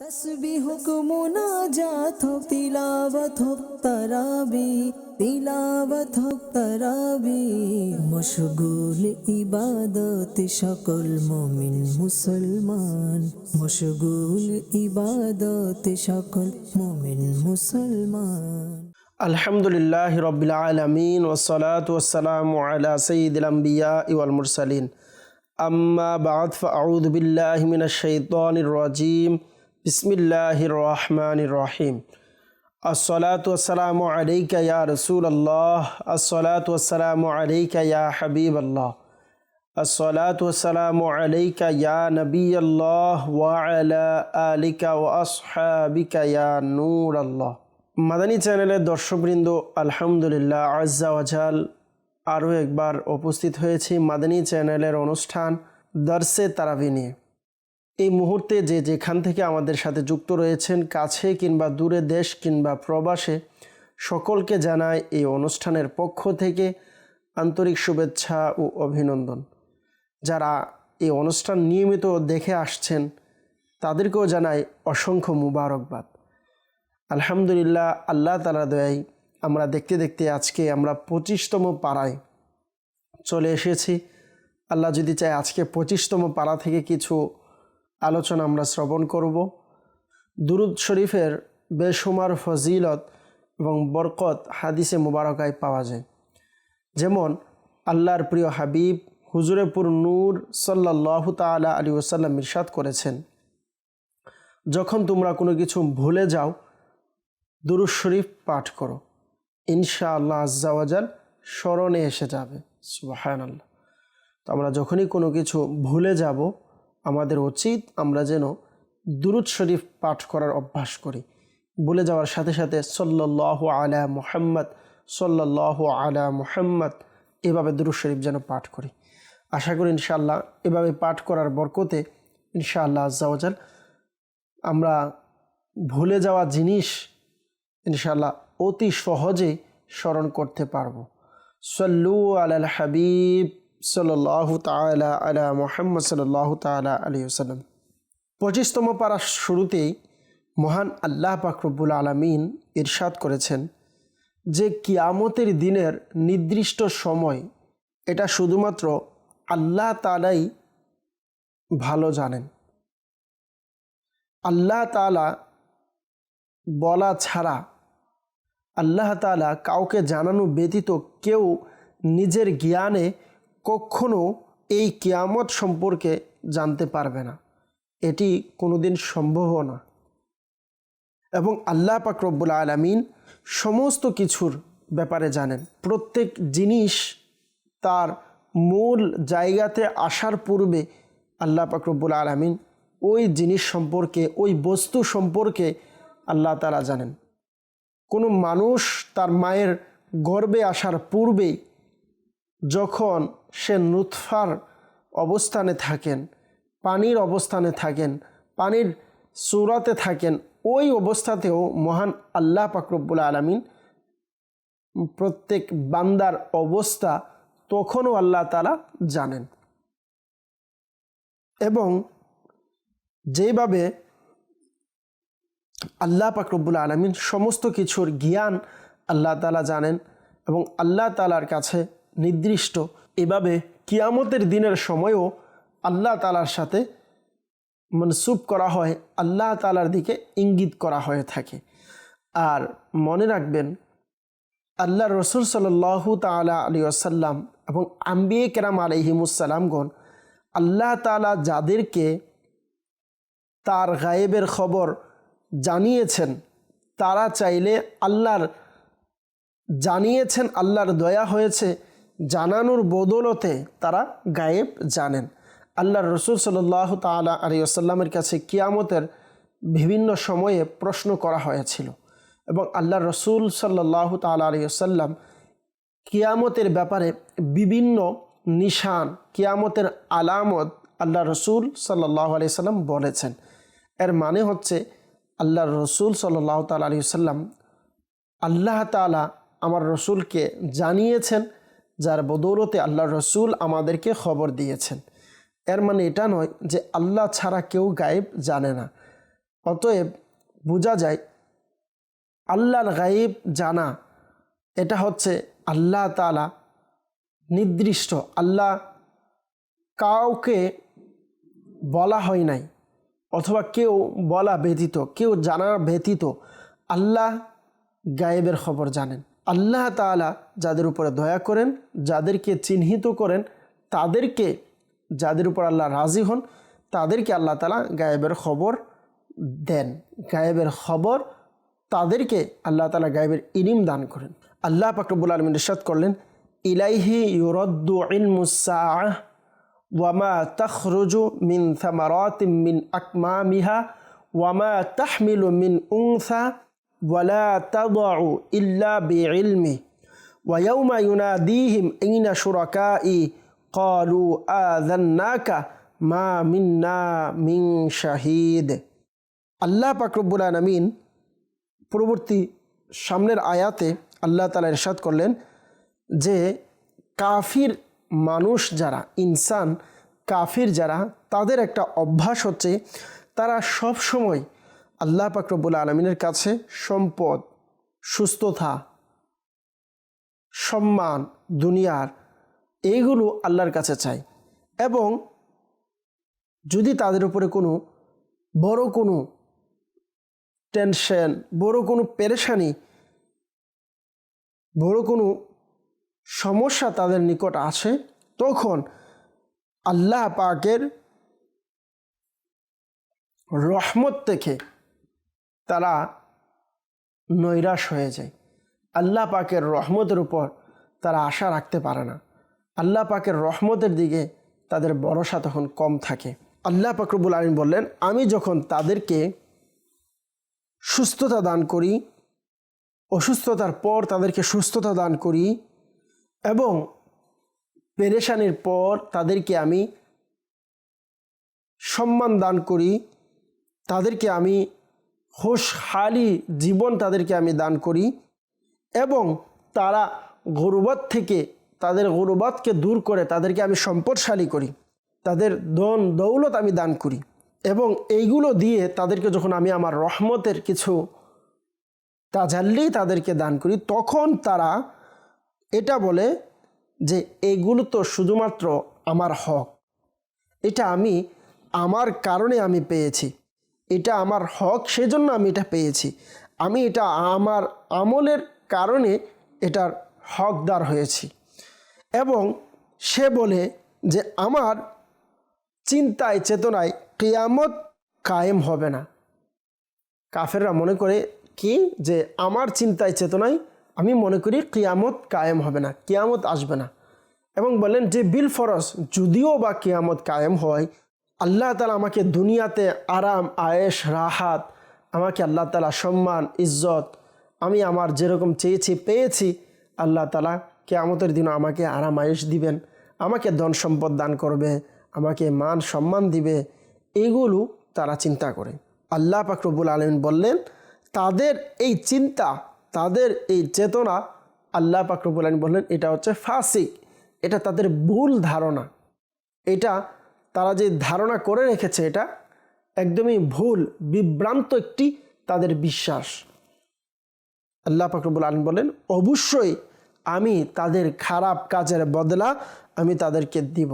তসবিহ মুনাজাত হোক, তিলাওয়াত হোক, তারাবি, তিলাওয়াত হোক, তারাবি। মশগুল ইবাদত সকল মুমিন মুসলমান। মশগুল ইবাদত সকল মুমিন মুসলমান। আলহামদুলিল্লাহ রবিল আলমিন ওসলাত ওসালাম আলা সঈদুল আম্বিয়া ইওয়াল মুরসালিন। আম্মা বাদ ফাউদ বিল্লাহ মিনাশ শাইতানির রাজিম। বিসমিল্লাহির রহমানির রহিম আসসালাতু আসসালামু আলাইকা রসুল আল্লাহ আসসালাতু আসসালামু আলাইকা হাবিব আল্লাহ আসসালাতু আসসালামু আলাইকা ইয়া আল্লাহ নূর আল্লাহ আলিকা ওয়া মাদানী চ্যানেলের দর্শকবৃন্দ, আলহামদুলিল্লাহ আজ্জা ওয়াজাল আরও একবার উপস্থিত হয়েছি মাদানী চ্যানেলের অনুষ্ঠান দর্শে তারাবি নিয়ে। এই মুহূর্তে যে যেখান থেকে আমাদের সাথে যুক্ত রয়েছেন, কাছে কিংবা দূরে দেশ কিংবা প্রবাসে, সকলকে জানায় এই অনুষ্ঠানের পক্ষ থেকে আন্তরিক শুভেচ্ছা ও অভিনন্দন। যারা এই অনুষ্ঠান নিয়মিত দেখে আসছেন, তাদেরকেও জানাই অসংখ্য মুবারকবাদ। আলহামদুলিল্লাহ, আল্লাহ তালা দয়াই আমরা দেখতে দেখতে আজকে আমরা পঁচিশতম পাড়ায় চলে এসেছি। আল্লাহ যদি চায় আজকে পঁচিশতম পাড়া থেকে কিছু আলোচনা আমরা শ্রবণ করব। দুরুদ শরীফের বেসুমার ফজিলত এবং বরকত হাদিসে মুবারকায় পাওয়া যায়। যেমন, আল্লাহর প্রিয় হাবিব হুজুরেপুর নূর সাল্লাহ তালা আলী ওসাল্লাম ইরশাদ করেছেন, যখন তোমরা কোনো কিছু ভুলে যাও, দুরুদ শরীফ পাঠ করো। ইনশা আল্লাহ আজ্জাওয়াজাল স্মরণে এসে যাবে। সুবাহান আল্লাহ তো আমরা যখনই কোনো কিছু ভুলে যাব আমাদের উচিত আমরা যেন দুরুদ শরীফ পাঠ করার অভ্যাস করি। ভুলে যাওয়ার সাথে সাথে সল্লাহ আলা মুহাম্মদ সল্লাহ আলা মোহাম্মদ এভাবে দুরুদ শরীফ যেন পাঠ করি। আশা করি ইনশাআল্লাহ এভাবে পাঠ করার বরকতে ইনশাআল্লাহ আজ্জাওয়াজাল আমরা ভুলে যাওয়া জিনিস ইনশাল্লাহ অতি সহজে স্মরণ করতে পারব। সল্লু আলাল হাবিব। সাল্লাহ তালা আলা মোহাম্মদ সাল্লাহ তালা আলী সাল্লাম পঁচিশতম পাড়ার শুরুতেই মহান আল্লাহ পাকরবুল আলমিন ইরশাদ করেছেন যে কিয়ামতের দিনের নির্দিষ্ট সময় এটা শুধুমাত্র আল্লাহ তালাই ভালো জানেন। আল্লাহ তালা বলা ছাড়া আল্লাহ তালা কাউকে জানানো ব্যতীত কেউ নিজের জ্ঞানে কখনো এই কেয়ামত সম্পর্কে জানতে পারবে না। এটি কোনোদিন সম্ভব না। এবং আল্লাহ পাকরব্বুল আলমিন সমস্ত কিছুর ব্যাপারে জানেন। প্রত্যেক জিনিস তার মূল জায়গাতে আসার পূর্বে আল্লাহ পাকরব্বুল আলমিন ওই জিনিস সম্পর্কে, ওই বস্তু সম্পর্কে আল্লাহ তালা জানেন। কোনো মানুষ তার মায়ের গর্বে আসার পূর্বেই যখন সে নুৎফার অবস্থানে থাকেন, পানির অবস্থানে থাকেন, পানির সুরাতে থাকেন। ওই অবস্থাতেও মহান আল্লাহ পাকরব্বুল আলমিন প্রত্যেক বান্দার অবস্থা তখনও আল্লাহ তালা জানেন। এবং যেভাবে আল্লাহ পাকরব্বুল আলমিন সমস্ত কিছুর জ্ঞান আল্লাহ তালা জানেন এবং আল্লাহ তালার কাছে নির্দিষ্ট এভাবে কিয়ামতের দিনের সময়ও আল্লাহ তালার সাথে মনসুব করা হয়, আল্লাহ তালার দিকে ইঙ্গিত করা হয়ে থাকে। আর মনে রাখবেন আল্লাহ রসুল সাল্লু তালা আলী আসাল্লাম এবং আম্বিয়ে কেরাম আলহিমুসাল্লামগণ আল্লাহ তালা যাদেরকে তার গায়েবের খবর জানিয়েছেন, তারা চাইলে আল্লাহর, জানিয়েছেন আল্লাহর দয়া হয়েছে জানানোর বদলতে তারা গায়েব জানেন। আল্লাহর রসুল সাল্লাহ তালা আলিয়াল্লামের কাছে কিয়ামতের বিভিন্ন সময়ে প্রশ্ন করা হয়েছিল এবং আল্লাহ রসুল সাল্লাহ তালা আলিয়াল্লাম কিয়ামতের ব্যাপারে বিভিন্ন নিশান, কিয়ামতের আলামত আল্লাহ রসুল সাল্লাহ আলিয়া সাল্লাম বলেছেন। এর মানে হচ্ছে আল্লাহ রসুল সাল্লাহ তাল আলী সাল্লাম আল্লাহ তালা আমার রসুলকে জানিয়েছেন যার বদৌলতে আল্লাহ রসুল আমাদেরকে খবর দিয়েছেন। এর মানে এটা নয় যে আল্লাহ ছাড়া কেউ গায়েব জানে না। অতএব বোঝা যায়, আল্লাহর গায়েব জানা, এটা হচ্ছে আল্লাহ তালা নির্দিষ্ট, আল্লাহ কাউকে বলা হয় নাই, অথবা কেউ বলা ব্যতীত, কেউ জানা ব্যতীত আল্লাহ গায়েবের খবর জানেন। আল্লাহ তাআলা যাদের উপরে দয়া করেন, যাদেরকে চিহ্নিত করেন, তাদেরকে, যাদের উপর আল্লাহ রাজি হন, তাদেরকে আল্লাহ তালা গায়েবের খবর দেন। গায়েবের খবর তাদেরকে আল্লাহ তালা গায়েবের ইনিম দান করেন। আল্লাহ পাকরবুল আলমিন ইরশাদ করলেন, ইলাইহি ইউরদ্দু ইলমুসাআহ ওয়ামা তখরুজু মিন থামারাত মিন আকমামিহা ওয়ামা তাহমিলু মিন উংসা ওয়ালা তাদউ ইল্লা বিইলমি ওয়া ইয়াউমা ইউনাদিহিম আইনা শুরাকাই ক্বালু আযান্নাকা মা মিন্না মিন শাহিদ আল্লাহ পাকরব্বুল আলমিন পূর্ববর্তী সামনের আয়াতে আল্লাহ তালা ইরশাদ করলেন যে কাফির মানুষ যারা, ইনসান কাফির যারা, তাদের একটা অভ্যাস হচ্ছে তারা সব সময় আল্লাহ পাকরবুল আলমিনের কাছে সম্পদ, সুস্থতা, সম্মান, দুনিয়ার এইগুলো আল্লাহর কাছে চাই। এবং যদি তাদের উপরে কোনো বড় কোনো টেনশন, বড় কোনো পেরেশানি, বড় কোনো সমস্যা তাদের নিকট আসে তখন আল্লাহ পাকের রহমত থেকে তারা নৈরাশ হয়ে যায়। আল্লাহ পাকের রহমতের উপর তারা আশা রাখতে পারে না। আল্লাহ পাকের রহমতের দিকে তাদের ভরসা তখন কম থাকে। আল্লাহ পাকরবুল আলম বললেন, আমি যখন তাদেরকে সুস্থতা দান করি, অসুস্থতার পর তাদেরকে সুস্থতা দান করি এবং পেরেশানির পর তাদেরকে আমি সম্মান দান করি, তাদেরকে আমি হোশহালি জীবন তাদেরকে আমি দান করি এবং তারা গরুবত থেকে, তাদের গরুবতকে দূর করে তাদেরকে আমি সম্পদশালী করি। তাদের দন দৌলত আমি দান করি এবং এইগুলো দিয়ে তাদেরকে যখন আমি আমার রহমতের কিছু তাজাল্লি তাদেরকে দান করি, তখন তারা এটা বলে যে এইগুলো তো শুধুমাত্র আমার হক। এটা আমি, আমার কারণে আমি পেয়েছি। এটা আমার হক, সেজন্য আমি এটা পেয়েছি। আমি এটা আমার আমলের কারণে এটার হকদার হয়েছি। এবং সে বলে যে আমার চিন্তায়, চেতনায় কেয়ামত কায়েম হবে না। কাফেররা মনে করে কি? যে আমার চিন্তায়, চেতনায় আমি মনে করি কিয়ামত কায়েম হবে না, কিয়ামত আসবে না। এবং বলেন যে বিল ফরস যদিও বা কিয়ামত কায়েম হয় আল্লাহ তালা আমাকে দুনিয়াতে আরাম আয়েস রাহাত, আমাকে আল্লাহ তালা সম্মান, ইজ্জত, আমি আমার যেরকম চেয়েছি, পেয়েছি, আল্লাহ তালা কেয়ামতের দিনও আমাকে আরাম আয়েস দিবেন, আমাকে ধন সম্পদ দান করবে, আমাকে মান সম্মান দিবে, এগুলো তারা চিন্তা করে। আল্লাহ পাকরবুল আলমিন বললেন, তাদের এই চিন্তা, তাদের এই চেতনা, আল্লাহ পাকরবুল আলমিন বললেন, এটা হচ্ছে ফাসিক, এটা তাদের ভুল ধারণা। এটা তারা যে ধারণা করে রেখেছে এটা একদমই ভুল, বিভ্রান্ত একটি তাদের বিশ্বাস। আল্লাহ পাকরবুল আলম বলেন অবশ্যই আমি তাদের খারাপ কাজের বদলা আমি তাদেরকে দিব,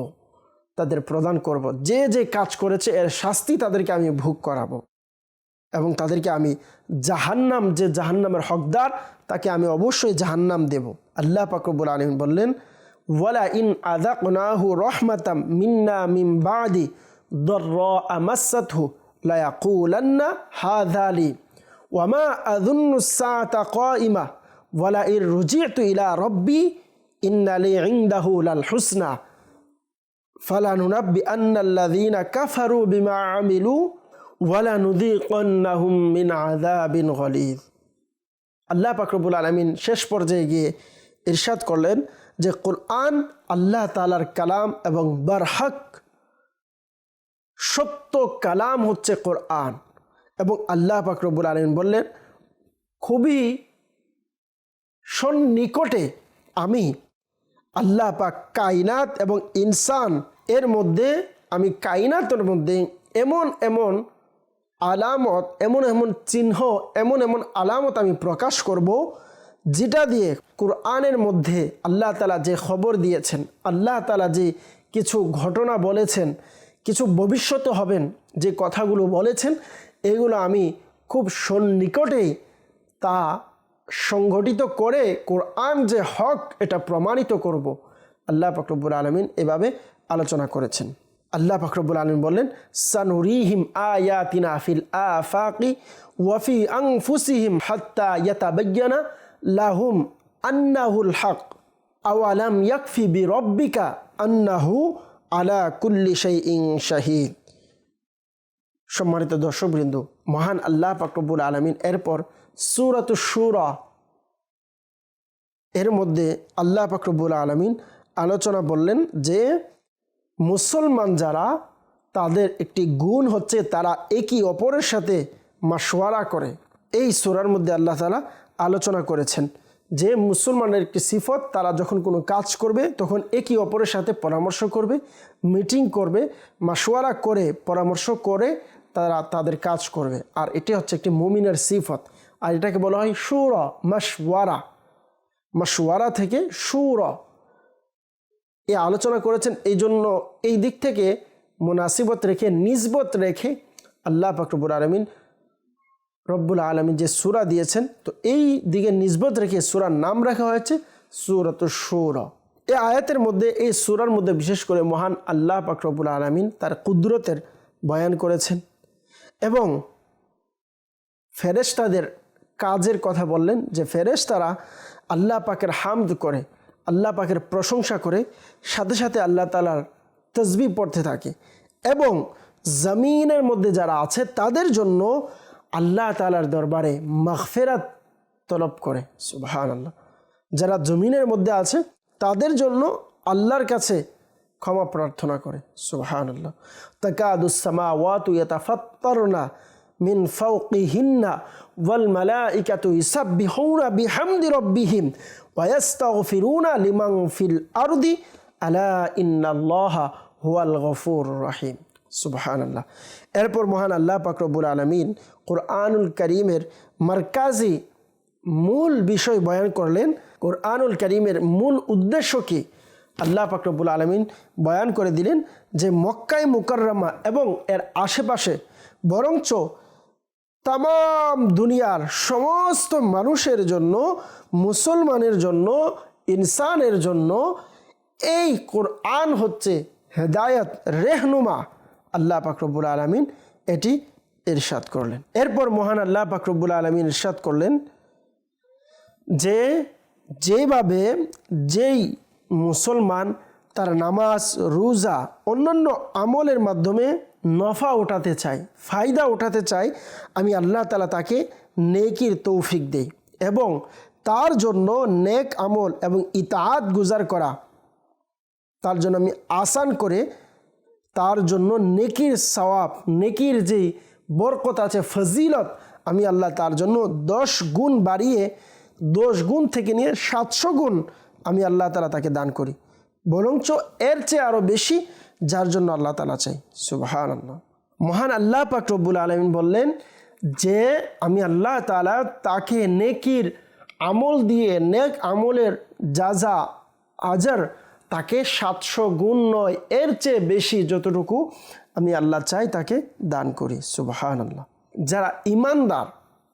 তাদের প্রদান করব। যে যে কাজ করেছে এর শাস্তি তাদেরকে আমি ভোগ করাবো এবং তাদেরকে আমি জাহান্নাম, যে জাহান্নামের হকদার তাকে আমি অবশ্যই জাহান্নাম দেব। আল্লাহ পাকরবুল আলম বললেন ওয়ালা ইন আদাকনাহু রহমাতাম মিন্না মিম বাদি দর্রামাসাতহু লায়াকুলান্না হাযালি ওয়ামা আযুন্নু সাআতা কাইমা ওয়ালা ইর রুজিতু ইলা রব্বি ইন্না লি ইনদাহু লাল হুসনা। ফালানুনাব্বি আন্নাল্লাযীনা কাফারু বিমা আমিলু ওয়ালা নুদিকন্নাহুম মিন আযাবিন গলিজ। আল্লাহ পাকরবুল আলমিন শেষ পর্যায়ে গিয়ে ইরশাদ করলেন যে কোরআন আল্লাহ তালার কালাম এবং বারহক সত্য কালাম হচ্ছে কোরআন। এবং আল্লাহ পাকরবুল আলমিন বললেন, খুবই সন্নিকটে আমি আল্লাহ পাক কাইনাত এবং ইনসান এর মধ্যে, আমি কাইনাতের মধ্যে এমন এমন আলামত, এমন এমন চিহ্ন, এমন এমন আলামত আমি প্রকাশ করব যেটা দিয়ে কোরআনের মধ্যে আল্লাহ তালা যে খবর দিয়েছেন, আল্লাহ তালা যে কিছু ঘটনা বলেছেন, কিছু ভবিষ্যতে হবেন, যে কথাগুলো বলেছেন, এগুলো আমি খুব সন্নিকটেই তা সংগঠিত করে কোরআন যে হক, এটা প্রমাণিত করব। আল্লাহ ফকরবুল আলমিন এভাবে আলোচনা করেছেন। আল্লাহ ফকরবুল আলমিন বললেন, সানুরিহিম আয়াতিনা ফিল আফাকি ওয়াফি আংফুসিহিম হাত্তা ইয়াতাবায়্যানা লাহুম আন্নাহুল হক, আওয়ালাম ইয়াকফি বি রব্বিকা আন্নাহু আলা কুল্লি শাইইন শাহিদ। সম্মানিত দর্শকবৃন্দ, মহান আল্লাহ ফাকরবুল আলমিন এরপর সুরাত সুরা এর মধ্যে আল্লাহ ফাকরবুল আলমিন আলোচনা বললেন যে, মুসলমান যারা তাদের একটি গুণ হচ্ছে তারা একই অপরের সাথে মাসোয়ারা করে। এই সুরার মধ্যে আল্লাহ তালা আলোচনা করেছেন। যে মুসলমানের একটি সিফত, তারা যখন কোনো কাজ করবে, তখন একই অপরের সাথে পরামর্শ করবে, মিটিং করবে মাসোয়ারা করে, পরামর্শ করে তারা তাদের কাজ করবে। আর এটি হচ্ছে একটি মুমিনের সিফত। আর এটাকে বলা হয় সুর মাসওয়ারা মাসওয়ারা থেকে সুর। এ আলোচনা করেছেন, এই জন্য এই দিক থেকে মুনাসিবত রেখে নিজবত রেখে আল্লাহ ফাকরবুল আলমিন রব্বুল আলমিন যে সুরা দিয়েছেন, তো এই দিকে নিজবত রেখে সুরার নাম রাখা হয়েছে সুরত সুর এই আয়াতের মধ্যে, এই সুরার মধ্যে বিশেষ করে মহান আল্লাহ ফাকরবুল আলমিন তার কুদরতের বয়ান করেছেন এবং ফেরেশতাদের কাজের কথা বললেন যে ফেরেশতারা আল্লাহ পাকের হামদ করে, আল্লাহ পাকের প্রশংসা করে, সাথে সাথে আল্লাহ তালার তসবি পড়তে থাকে এবং জমিনের মধ্যে যারা আছে তাদের জন্য আল্লাহ তালার দরবারে মাগফেরাত তলব করে সুবহান আল্লাহ যারা জমিনের মধ্যে আছে, তাদের জন্য আল্লাহর কাছে ক্ষমা প্রার্থনা করে সুবহান আল্লাহ তাকাদুসামা ওয়াতু ইয়াতাফাত্তারনা মিন ফাওকিহিন্না ওয়াল মালাইকাতু ইসাব্বিহুনা বিহামদি রাব্বিহিম ওয়া ইয়াস্তাগফিরুনা লিমান ফিল আরদি। আলা ইন্নাল্লাহা হুয়াল গফুর রহিম। সুবহান আল্লাহ এরপর মহান আল্লাহ পাকরবুল আলামিন কোরআনুল করিমের মার্কাজি মূল বিষয় বয়ান করলেন। কোরআনুল করিমের মূল উদ্দেশ্য কি? আল্লাহ পাকরবুল আলমিন বয়ান করে দিলেন যে, মক্কায় মুকাররমা এবং এর আশেপাশে বরঞ্চ তাম দুনিয়ার সমস্ত মানুষের জন্য, মুসলমানের জন্য, ইনসানের জন্য এই কোরআন হচ্ছে হেদায়ত, রেহনুমা। আল্লাহ পাকরবুল আলমিন এটি ইরশাদ করলেন। এরপর মহান আল্লাহ পাকরবুল আলমিন ইরশাদ করলেন যে যেভাবে যেই মুসলমান তার নামাজ, রোজা, অন্যান্য আমলের মাধ্যমে নফা ওঠাতে চায়, ফায়দা ওঠাতে চায়, আমি আল্লাহ তালা তাকে নেকির তৌফিক দেই এবং তার জন্য নেক আমল এবং ইতাহাত গুজার করা, তার জন্য আমি আসান করে তার জন্য নেকির সওয়াব, নেকির যে বরকত আছে, ফজিলত, আমি আল্লাহ তার জন্য দশ গুণ বাড়িয়ে, দশ গুণ থেকে নিয়ে সাতশো গুণ আমি আল্লাহ তালা তাকে দান করি। বরঞ্চ এর চেয়ে আরও বেশি যার জন্য আল্লাহ তালা চাই। সুবাহান আল্লাহ মহান আল্লাহ পাক রব্বুল আলমিন বললেন যে, আমি আল্লাহ তালা তাকে নেকির আমল দিয়ে, নেক আমলের যা যা আজার তাকে সাতশো গুণ নয়, এর চেয়ে বেশি যতটুকু আমি আল্লাহ চাই তাকে দান করি সুবাহান আল্লাহ যারা ইমানদার,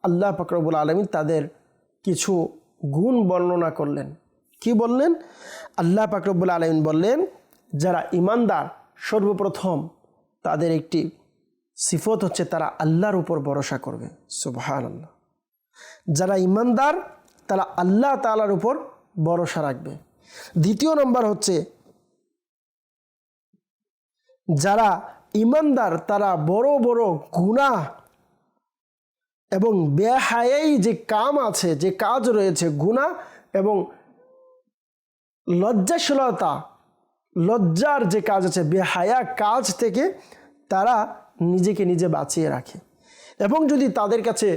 আল্লাহ ফকরবুল আলমী তাদের কিছু গুণ বর্ণনা করলেন। কি বললেন? আল্লাহ পাকরবুল আলমিন বললেন, যারা ইমানদার, সর্বপ্রথম তাদের একটি সিফত হচ্ছে তারা আল্লাহর উপর ভরসা করবে সুবাহান আল্লাহ যারা ইমানদার, তারা আল্লাহ তালার উপর ভরসা রাখবে। দ্বিতীয় নম্বর হচ্ছে, যারা ইমানদার, তারা বড় বড় গুনাহ এবং বেহায়াই যে কাম আছে, যে কাজ রয়েছে গুণা এবং লজ্জাশীলতা, লজ্জার যে কাজ আছে, বেহায়া কাজ থেকে তারা নিজেকে নিজে বাঁচিয়ে রাখে। এবং যদি তাদের কাছে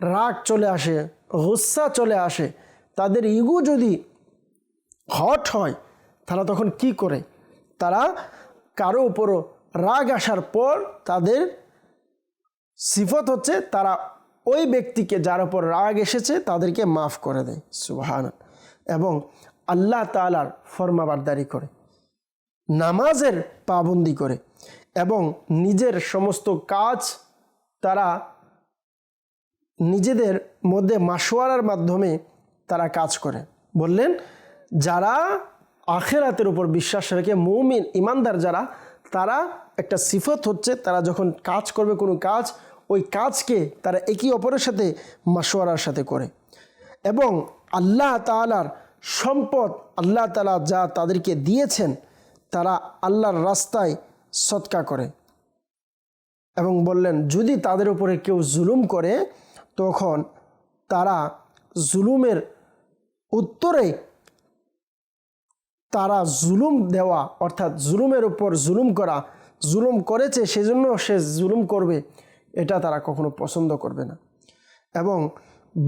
রাগ চলে আসে, গুসা চলে আসে, তাদের ইগো যদি হট হয়, তারা তখন কি করে? তারা কারও উপরও রাগ আসার পর তাদের সিফত হচ্ছে তারা ওই ব্যক্তিকে যার উপর রাগ এসেছে তাদেরকে মাফ করে দেয় সুবাহান এবং আল্লাহ তালার ফরমাবারদারি করে, নামাজের পাবন্দি করে এবং নিজের সমস্ত কাজ তারা নিজেদের মধ্যে মাসোয়ারার মাধ্যমে তারা কাজ করে। বললেন যারা আখেরাতের উপর বিশ্বাস রেখে মৌমিন, ইমানদার যারা, তারা একটা সিফত হচ্ছে, তারা যখন কাজ করবে কোনো কাজ, ওই কাজকে তারা একে অপরের সাথে মাসোয়ারার সাথে করে। এবং আল্লাহ তালার সম্পদ, আল্লাহ তালা যা তাদেরকে দিয়েছেন, তারা আল্লাহর রাস্তায় সৎকা করে। এবং বললেন, যদি তাদের উপরে কেউ জুলুম করে, তখন তারা জুলুমের উত্তরে তারা জুলুম দেওয়া, অর্থাৎ জুলুমের উপর জুলুম করা, জুলুম করেছে সেজন্য সে জুলুম করবে, এটা তারা কখনো পছন্দ করবে না। এবং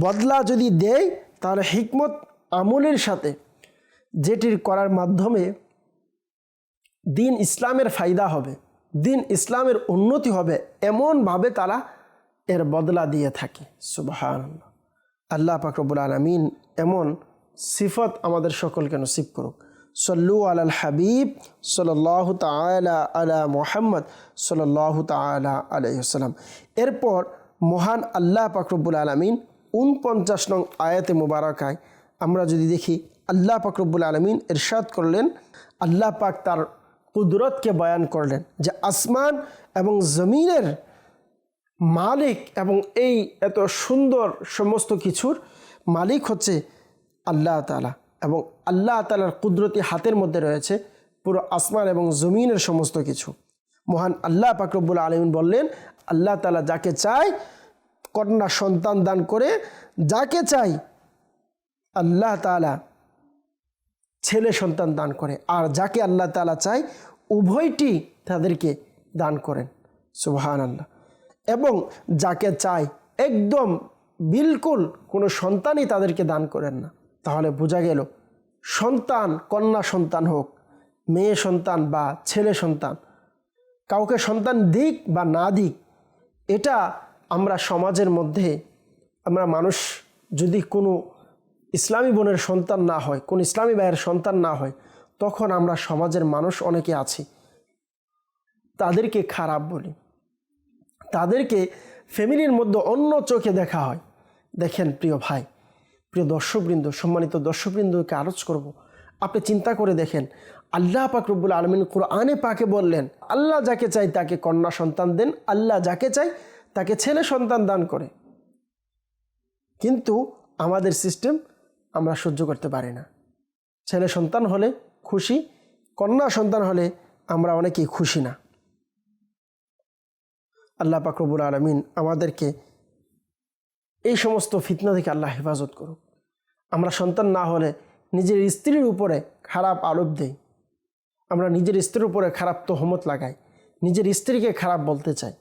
বদলা যদি দেয়, তাহলে হিকমত আমলের সাথে যেটির করার মাধ্যমে দিন ইসলামের ফায়দা হবে, দিন ইসলামের উন্নতি হবে, এমনভাবে তারা এর বদলা দিয়ে থাকে। সুবাহান আল্লাহ পাকরবুল আলমিন এমন সিফত আমাদের সকলকে নসিব করুক। সল্লু আলাল হাবিব সাল্লাহ তালা আলা মোহাম্মদ সাল্লাহ তালা আলাইসাল্লাম এরপর মহান আল্লাহ পাকরবুল আলমিন উনপঞ্চাশ নং আয়াতে মুবারকায় আমরা যদি দেখি, আল্লাহ পাকরবুল আলমিন এরশাদ করলেন, আল্লাহ পাক তার কুদরতকে বয়ান করলেন যে আসমান এবং জমিনের মালিক এবং এই এত সুন্দর সমস্ত কিছুর মালিক হচ্ছে আল্লাহ তালা এবং আল্লাহ তালার কুদরতি হাতের মধ্যে রয়েছে পুরো আসমান এবং জমিনের সমস্ত কিছু। মহান আল্লাহ পাকরবুল আলমিন বললেন, আল্লাহ তালা যাকে চায়, কন্যা সন্তান দান করে, যাকে চাই আল্লাহ তালা ছেলে সন্তান দান করে। আর যাকে আল্লাহ তালা চায়, উভয়টি তাদেরকে দান করেন। সুবাহান আল্লাহ এবং যাকে চায়, একদম বিলকুল কোনো সন্তানই তাদেরকে দান করেন না। তাহলে বোঝা গেল, সন্তান কন্যা সন্তান হোক, মেয়ে সন্তান বা ছেলে সন্তান, কাউকে সন্তান দিক বা না দিক, এটা আমরা সমাজের মধ্যে, আমরা মানুষ যদি কোনো ইসলামী বোনের সন্তান না হয়, কোন ইসলামী ভাইয়ের সন্তান না হয়, তখন আমরা সমাজের মানুষ অনেকে আছি। তাদেরকে খারাপ বলি। তাদেরকে ফ্যামিলির মধ্যে অন্য চোখে দেখা হয়। দেখেন প্রিয় ভাই প্রিয় দর্শকবৃন্দ, সম্মানিত দর্শকবৃন্দকে আরজ করব। আপনি চিন্তা করে দেখেন, আল্লাহ পাক রব্বুল আলমিন কোরআনে পাকে বললেন, আল্লাহ যাকে চাই তাকে কন্যা সন্তান দেন, আল্লাহ যাকে চাই তাকে ছেলে সন্তান দান করে কিন্তু আমাদের সিস্টেম আমরা সহ্য করতে পারি না ছেলে সন্তান হলে খুশি, কন্যা সন্তান হলে আমরা অনেকেই খুশি না আল্লাহ পাকরবুল আলমিন আমাদেরকে এই সমস্ত ফিতনা থেকে আল্লাহ হেফাজত করুক। আমরা সন্তান না হলে নিজের স্ত্রীর উপরে খারাপ আরোপ দেই। আমরা নিজের স্ত্রীর উপরে খারাপ তহমত লাগাই। নিজের স্ত্রীকে খারাপ বলতে চাই।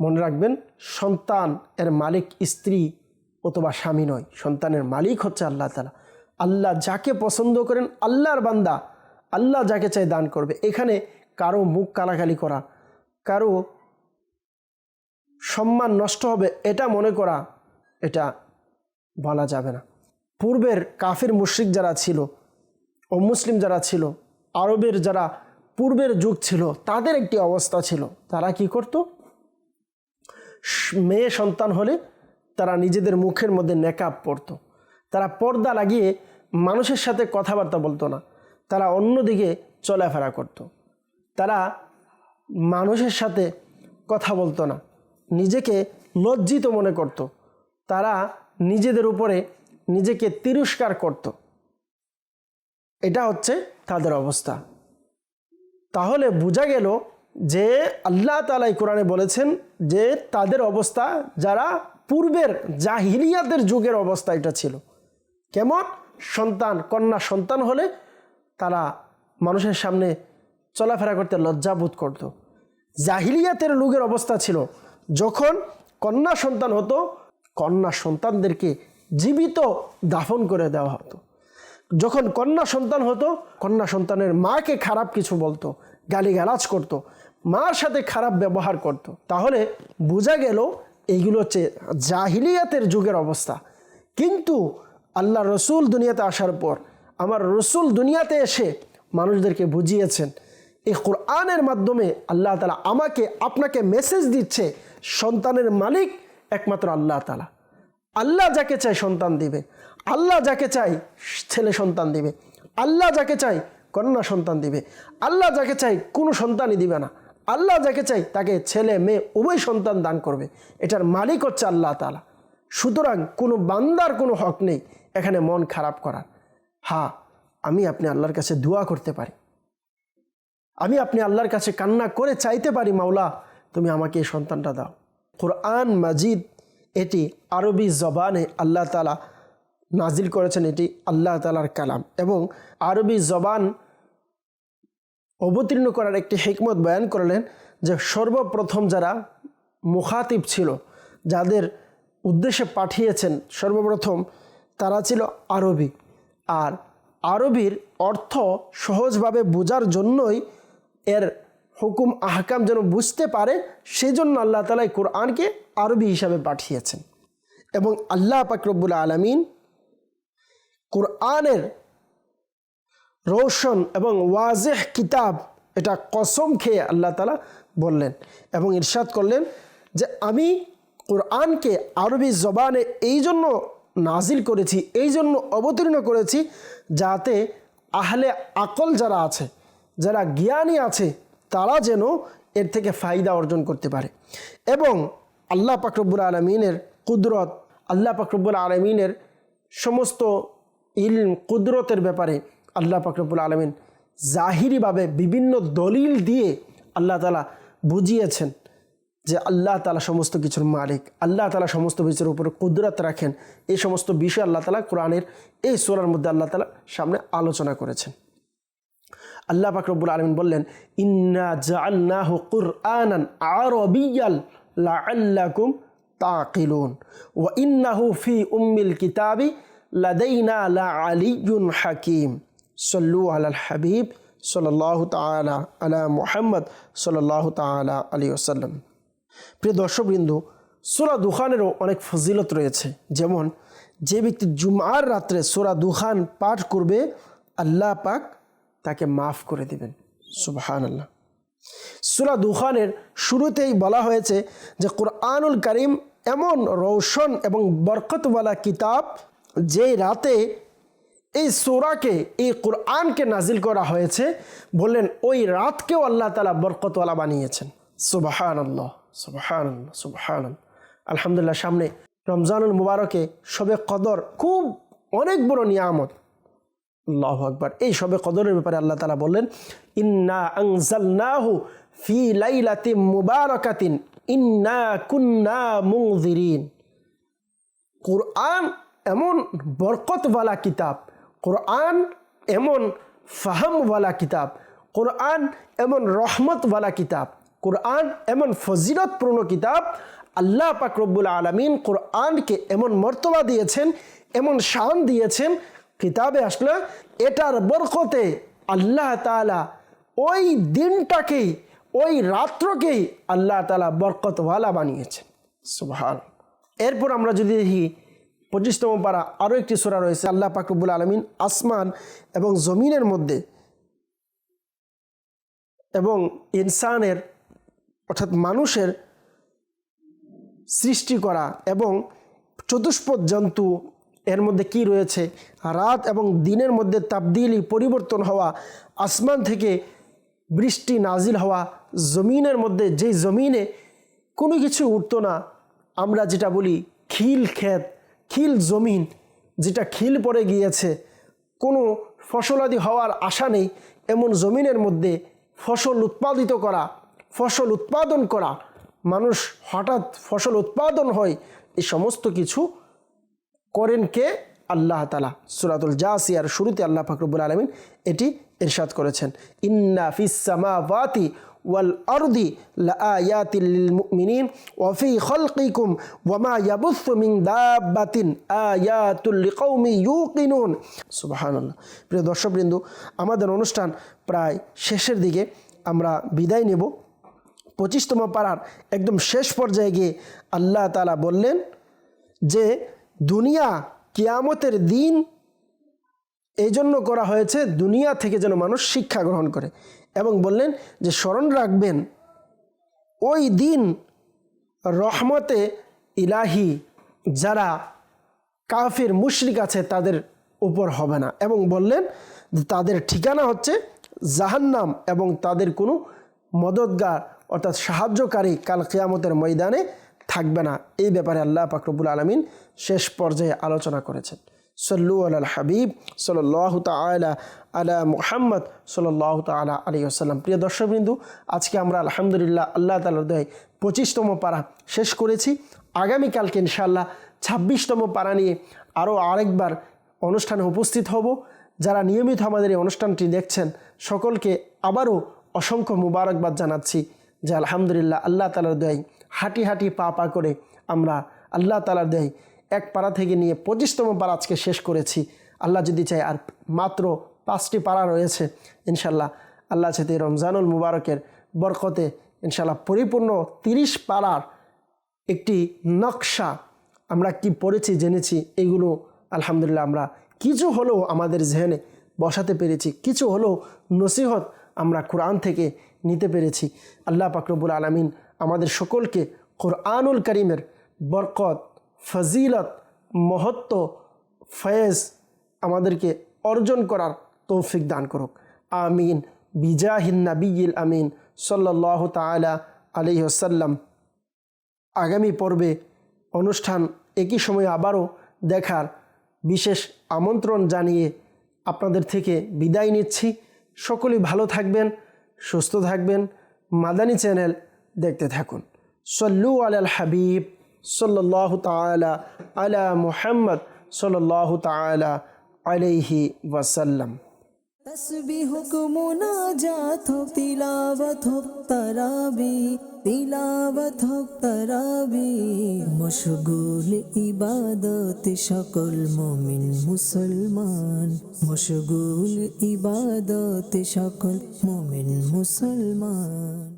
মনে রাখবেন, সন্তান এর মালিক স্ত্রী অথবা স্বামী নয়। সন্তানের মালিক হচ্ছে আল্লাহ তালা আল্লাহ যাকে পছন্দ করেন আল্লাহর বান্দা। আল্লাহ যাকে চাই দান করবে। এখানে কারও মুখ কালাকালি করা, কারও সম্মান নষ্ট হবে, এটা মনে করা, এটা বলা যাবে না। পূর্বের কাফির মুশ্রিক যারা ছিল ও মুসলিম যারা ছিল, আরবের যারা পূর্বের যুগ ছিল, তাদের একটি অবস্থা ছিল, তারা কি করত? মেয়ে সন্তান হলে তারা নিজেদের মুখের মধ্যে নেকাব পরতো। তারা পর্দা লাগিয়ে মানুষের সাথে কথাবার্তা বলতো না। তারা অন্যদিকে চলাফেরা করত। তারা মানুষের সাথে কথা বলতো না। নিজেকে লজ্জিত মনে করত। তারা নিজেদের উপরে নিজেকে তিরস্কার করত। এটা হচ্ছে তাদের অবস্থা তাহলে বোঝা গেল যে আল্লাহ তালাই কোরআনে বলেছেন যে তাদের অবস্থা যারা পূর্বের জাহিলিয়াতের যুগের অবস্থা এটা ছিল কেমন সন্তান, কন্যা, সন্তান হলে তারা মানুষের সামনে চলাফেরা করতে লজ্জাবোধ করত জাহিলিয়াতের লোকের অবস্থা ছিল যখন কন্যা সন্তান হতো, কন্যা সন্তানদেরকে জীবিত দাফন করে দেওয়া হতো যখন কন্যা সন্তান হতো, কন্যা সন্তানের মাকে খারাপ কিছু বলতো, গালিগালাজ করতো, মার সাথে খারাপ ব্যবহার করত। তাহলে বোঝা গেল এইগুলো হচ্ছে জাহিলিয়াতের যুগের অবস্থা কিন্তু আল্লাহ রসুল দুনিয়াতে আসার পর, আমার রসুল দুনিয়াতে এসে মানুষদেরকে বুঝিয়েছেন, এই কোরআনের মাধ্যমে আল্লাহ তালা আমাকে, আপনাকে মেসেজ দিচ্ছে সন্তানের মালিক একমাত্র আল্লাহ তালা আল্লাহ যাকে চাই সন্তান দিবে। আল্লাহ যাকে চাই ছেলে সন্তান দিবে। আল্লাহ যাকে চাই কন্যা সন্তান দিবে। আল্লাহ যাকে চাই কোনো সন্তানই দিবে না। আল্লাহ যাকে চাই তাকে ছেলে, মেয়ে উভয় সন্তান দান করবে। এটার মালিক হচ্ছে আল্লাহ তালা সুতরাং কোনো বান্দার কোনো হক নেই এখানে মন খারাপ করার। হ্যাঁ আমি আপনি আল্লাহর কাছে দোয়া করতে পারি। আমি আপনি আল্লাহর কাছে কান্না করে চাইতে পারি মাওলা। তুমি আমাকে এই সন্তানটা দাও। কোরআন মাজিদ এটি আরবি জবানে আল্লাহ তালা নাজিল করেছেন, এটি আল্লাহ তালার কালাম। এবং আরবি জবান অবতীর্ণ করার একটি হিকমত বয়ান করলেন যে, সর্বপ্রথম যারা মুখাতিব ছিল, যাদের উদ্দেশ্যে পাঠিয়েছেন সর্বপ্রথম, তারা ছিল আরবি। আর আরবির অর্থ সহজভাবে বোঝার জন্যই এর হুকুম, আহকাম যেন বুঝতে পারে সেই জন্য আল্লাহ তালা এই কোরআনকে আরবি হিসাবে পাঠিয়েছেন। এবং আল্লাহ পাকরবুল আলমিন কোরআনের রোশন এবং ওয়াজেহ কিতাব, এটা কসম খেয়ে আল্লাহ তালা বললেন এবং ইরশাদ করলেন যে আমি কোরআনকে আরবি জবানে এই জন্য নাজিল করেছি এই জন্য অবতীর্ণ করেছি যাতে আহলে আকল যারা আছে, যারা জ্ঞানী আছে তারা যেন এর থেকে ফায়দা অর্জন করতে পারে। এবং আল্লাহ পাকরবুল আলমিনের কুদরত, আল্লাহ পাকরবুল আলমিনের সমস্ত ইলম, কুদরতের ব্যাপারে আল্লাহ পাকরবুল আলমিন জাহিরিভাবে বিভিন্ন দলিল দিয়ে আল্লাহ তালা বুঝিয়েছেন যে আল্লাহ তালা সমস্ত কিছুর মালিক, আল্লাহ তালা সমস্ত কিছুর উপরে কুদরত রাখেন। এই সমস্ত বিষয় আল্লাহ তালা কোরআনের, এই সোরার মধ্যে আল্লাহ তালা সামনে আলোচনা করেছেন। আল্লাহ পাকরবুল আলমিন বললেন, ইন্না জাআলনাহু কুরআনান আরবিয়াল লাআল্লাকুম তাকিলুন, ওয়া ইন্নাহু ফি উম্মিল কিতাবি লাদাইনা লাআলিয়্যুন হাকীম। সল্লু আলাল হাবিব সাল্লাল্লাহু তাআলা আলা মুহাম্মদ সাল্লাল্লাহু তাআলা আলাইহি ওয়াসাল্লাম। প্রিয় দর্শকবৃন্দ, সোরা দুখানেরও অনেক ফজিলত রয়েছে। যেমন, যে ব্যক্তি জুমার রাত্রে সোরা দুখান পাঠ করবে, আল্লাহ পাক তাকে মাফ করে দিবেন। সুবহান আল্লাহ সুরা দুখানের শুরুতেই বলা হয়েছে যে, কোরআনুল করিম এমন রৌশন এবং বরকতওয়ালা কিতাব যে রাতে এই সোরাকে, এই কোরআনকে নাজিল করা হয়েছে। বললেন, ওই রাতকেও আল্লাহ তালা বরকতওয়ালা বানিয়েছেন। সুবাহান আল্লাহ সুবাহান সুবাহান আলহামদুলিল্লাহ, সামনে রমজানুল মুবারকে সবে কদর খুব অনেক বড় নিয়ামত। আল্লাহ আকবার। এই সবে কদরের ব্যাপারে আল্লাহ তালা বললেন, ইন্না আংজালনাহু ফি লাইলাতি মুবারকাতিন, ইন্না কুন্না মুংজিরিন কোরআন এমন বরকতওয়ালা কিতাব, কোরআন এমন ফাহামওয়ালা কিতাব, কোরআন এমন রহমতওয়ালা কিতাব, কোরআন এমন ফজিলতপূর্ণ কিতাব। আল্লাহ পাক রব্বুল আলমিন কোরআনকে এমন মর্তবা দিয়েছেন, এমন শান দিয়েছেন কিতাবে আসলে, এটার বরকতে আল্লাহ তালা ওই দিনটাকেই, ওই রাত্রকেই আল্লাহ তালা বরকতওয়ালা বানিয়েছেন। সুভান এরপর আমরা যদি দেখি, পঁচিশতম পারা আরও একটি সোরা রয়েছে, আল্লাহ পাকরবুল আলমিন আসমান এবং জমিনের মধ্যে এবং ইনসানের, অর্থাৎ মানুষের সৃষ্টি করা এবং চতুষ্পদ জন্তু এর মধ্যে কি রয়েছে? রাত এবং দিনের মধ্যে তাবদিলি পরিবর্তন হওয়া, আসমান থেকে বৃষ্টি নাজিল হওয়া, জমিনের মধ্যে যেই জমিনে কোনো কিছু উঠতো না, আমরা যেটা বলি খিল ক্ষেত, খিল জমিন, যেটা খিল পড়ে গিয়েছে, কোনো ফসলাদি হওয়ার আশা নেই, এমন জমিনের মধ্যে ফসল উৎপাদিত করা, ফসল উৎপাদন করা, মানুষ হঠাৎ ফসল উৎপাদন হয় এই সমস্ত কিছু করেন কে? আল্লাহ তালা সুরাতুল জাসিয়ার শুরুতে আল্লাহ ফাকরবুল আলমিন এটি ইরশাদ করেছেন। ইন্না ফিসামা ওয়াতি ওয়াল আরদি লাআয়াতিল মুমিনিন ওয়া ফি খালকিকুম ওয়া মা ইয়াবুসু মিন দাব্বাতিন আয়াতুল লিকাউমি ইউকিনুন। সুবহানাল্লাহ। প্রিয় দর্শকবৃন্দ, আমাদের অনুষ্ঠান প্রায় শেষের দিকে আমরা বিদায় নেব। পঁচিশতম পাড়ার একদম শেষ পর্যায়ে গিয়ে আল্লাহ তালা বললেন যে দুনিয়া কিয়ামতের দিন এই জন্য করা হয়েছে দুনিয়া থেকে যেন মানুষ শিক্ষা গ্রহণ করে এবং বললেন যে স্মরণ রাখবেন, ওই দিন রহমতে ইলাহি যারা কাফির মুশরিক আছে তাদের উপর হবে না। এবং বললেন তাদের ঠিকানা হচ্ছে জাহান্নাম এবং তাদের কোনো মদতগার অর্থাৎ সাহায্যকারী কাল কেয়ামতের ময়দানে থাকবে না। এই ব্যাপারে আল্লাহ পাকরবুল আলমিন শেষ পর্যায়ে আলোচনা করেছেন। সল্লু আল হাবিব সাল্লাহ তালা আলা মুহাম্মদ সাল্লাহ তালা আলী আসাল্লাম প্রিয় দর্শকবিন্দু, আজকে আমরা আলহামদুলিল্লাহ আল্লাহ তালার দয় পঁচিশতম পাড়া শেষ করেছি। আগামীকালকে ইনশাল্লাহ ছাব্বিশতম পাড়া নিয়ে আরও আরেকবার অনুষ্ঠানে উপস্থিত হব। যারা নিয়মিত আমাদের এই অনুষ্ঠানটি দেখছেন, সকলকে আবারও অসংখ্য মুবারকবাদ জানাচ্ছি যে আলহামদুলিল্লাহ আল্লাহ তালার দয় হাঁটি হাঁটি পা পা করে আমরা আল্লাহ তালার দেয় এক পাড়া থেকে নিয়ে পঁচিশতম পাড়া আজকে শেষ করেছি। আল্লাহ যদি চাই আর মাত্র পাঁচটি পাড়া রয়েছে ইনশাল্লাহ আল্লাহ চাইতে রমজানুল মুবারকের বরকতে ইনশাল্লাহ পরিপূর্ণ তিরিশ পাড়ার একটি নকশা আমরা কি পড়েছি, জেনেছি, এগুলো আলহামদুলিল্লাহ আমরা কিছু হলেও আমাদের জেহেনে বসাতে পেরেছি, কিছু হলেও নসিহত আমরা কোরআন থেকে নিতে পেরেছি। আল্লাহ পাকরবুল আলমিন আমাদের সকলকে কোরআনুল করিমের বরকত ফজিলত, মহত্ব, ফয়েজ আমাদেরকে অর্জন করার তৌফিক দান করুক। আমিন। বিজাহিন নাবিগিল আমিন। সাল্লাহ তালা আলি আসাল্লাম আগামী পর্বে অনুষ্ঠান একই সময়ে আবারও দেখার বিশেষ আমন্ত্রণ জানিয়ে আপনাদের থেকে বিদায় নিচ্ছি। সকলেই ভালো থাকবেন, সুস্থ থাকবেন। মাদানী চ্যানেল দেখতে থাকুন। সল্লু আল হাবিব। সাল্লাহ তালা আলা মুহাম্মদ সাল্লাহ তালা আলাইহি ওয়াসাল্লাম তসবিহ হোক মুনাজাত হোক তিলাবত হোক তরাবি তিলাবত হোক তরাবি মশগুল ইবাদত সকল মুমিন মুসলমান মশগুল ইবাদত সকল মুমিন মুসলমান